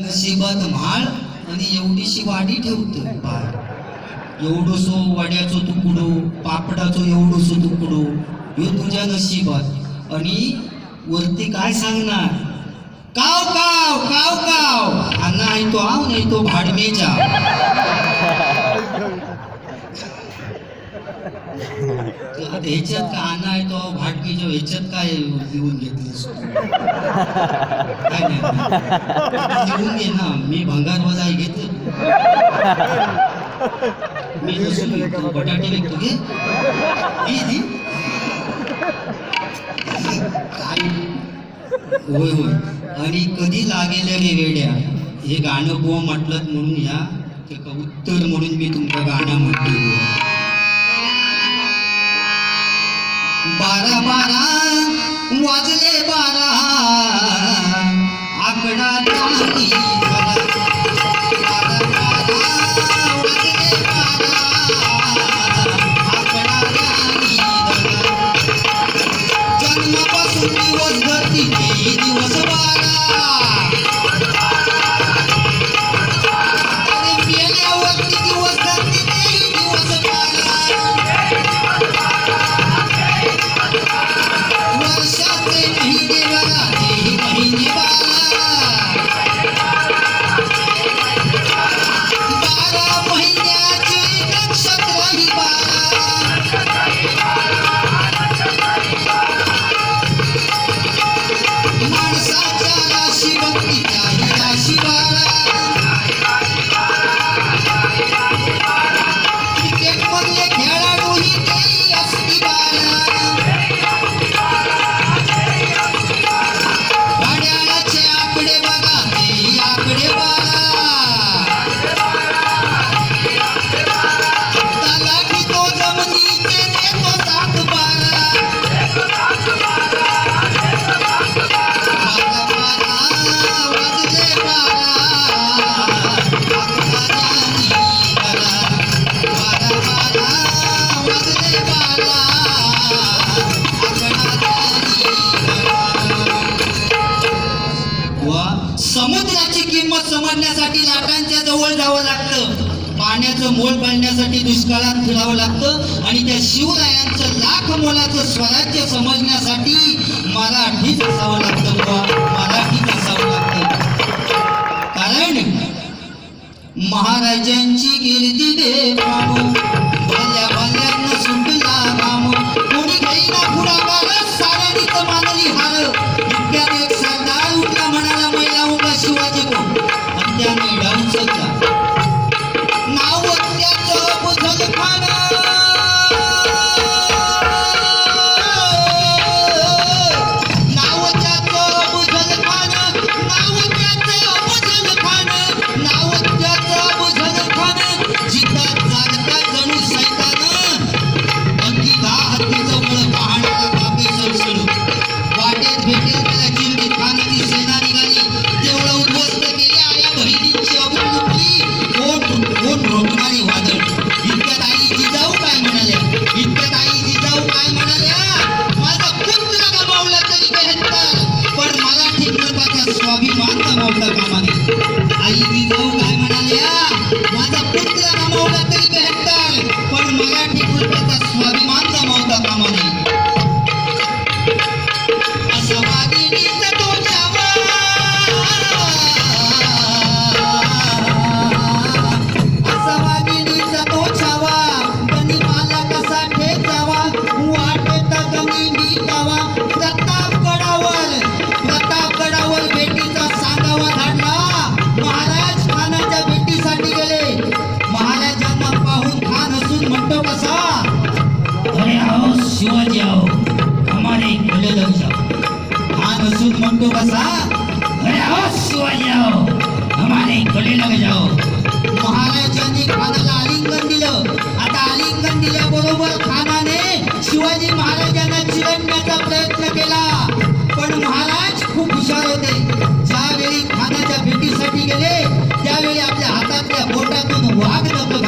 नशिबात माळ आणि एवढीशी वाडी ठेवतो बाळ. एवढसो वाड्याचो तुकडो पापडाचो एवढोसो तुकडो हे तुझ्या नशिबात. आणि वरती काय सांगणार? काव काव काव काव. हा नाही तो आव नाही तो भाडमेच्या ह्याच्यात का आणाय आहे तो भाटकी जो ह्याच्यात काय लिहून घेतलं लिहून घे ना. मी भंगार वजा घेते. मी जसं बटाटे विकतो घे. काय? होय होय. आणि कधी लागेल रे वेड्या? हे गाणं गो म्हटलं म्हणून या. उत्तर म्हणून मी तुमचं गाणं म्हटलं बारा बारा वाजले बारा. आकडा वाचण्यासाठी मराठीच असावं लागतं मराठीच असावं लागतं. कारण महाराजांची कीर्ती देवा स्वाभिमान कमावला कामाने आई जिजाऊ काय म्हणाल्या? माझा पुत्र कमावला तरी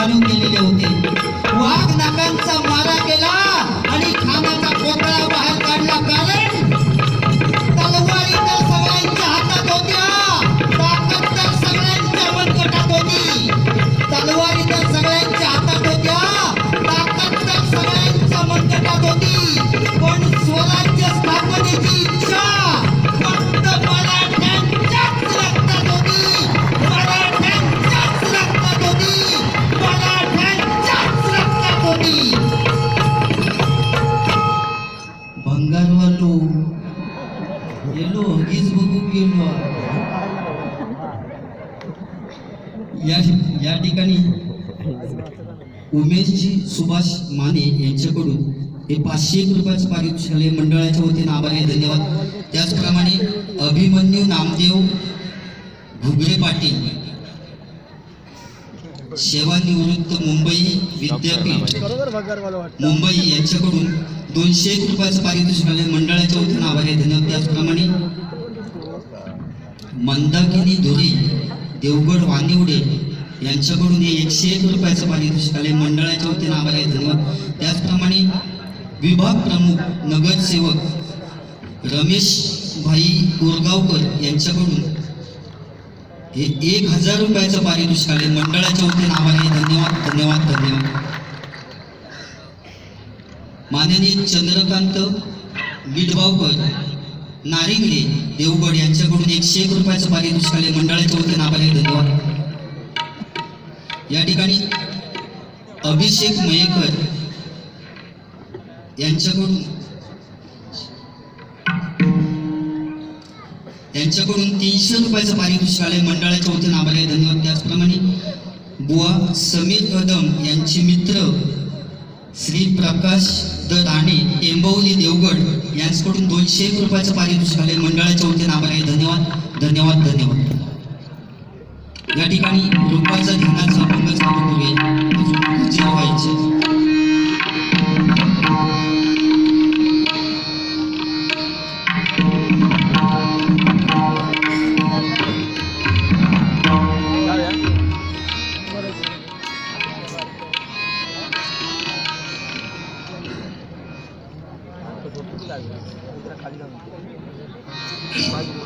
கருங்கிலே या या ठिकाणी उमेशजी सुभाष माने यांच्याकडून हे पाचशे एक रुपयाचं पारितोषिक मंडळाच्या वतीने आभारी धन्यवाद. त्याचप्रमाणे अभिमन्यू नामदेव घुगरे पाटील सेवानिवृत्त मुंबई विद्यापीठ मुंबई यांच्याकडून दोनशे एक रुपयाचं पारितोषिक मंडळाच्या वतीने आभारी धन्यवाद. त्याचप्रमाणे मंदाकिनी धुरी देवगड वानिवडे यांच्याकडून हे एकशे एक रुपयाचं पाणी आले मंडळाच्या वतीने आभार आहे धन्यवाद त्याचप्रमाणे विभाग प्रमुख नगरसेवक रमेश भाई कोरगावकर यांच्याकडून हे एक हजार रुपयाचं पारितोषिक आले मंडळाच्या वतीने आभार आहे धन्यवाद धन्यवाद धन्यवाद. माननीय चंद्रकांत गिडबावकर नारिंगे देवगड यांच्याकडून एकशे एक रुपयाचं पारितोषिक आले मंडळाच्या वतीनं आभार आहे धन्यवाद. या ठिकाणी अभिषेक मयेकर यांच्याकडून यांच्याकडून तीनशे रुपयाचं पारितोषिक आले मंडळाच्या वतीनं आभार आहे धन्यवाद. त्याचप्रमाणे बुवा समीर कदम यांचे मित्र श्री प्रकाश द राणे एंबवली देवगड यांच्याकडून दोनशे एक रुपयाचं पारितोषिक आले मंडळाच्या वतीने आभार आहे धन्यवाद धन्यवाद धन्यवाद. या ठिकाणी रुपयाचा ध्यानाचा अभंग चालू करूया अजून व्हायचे. Schweigen.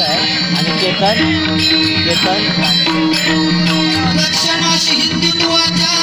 बनकावलीचा आहे. आणि केतन केतन हिंदुत्वाच्या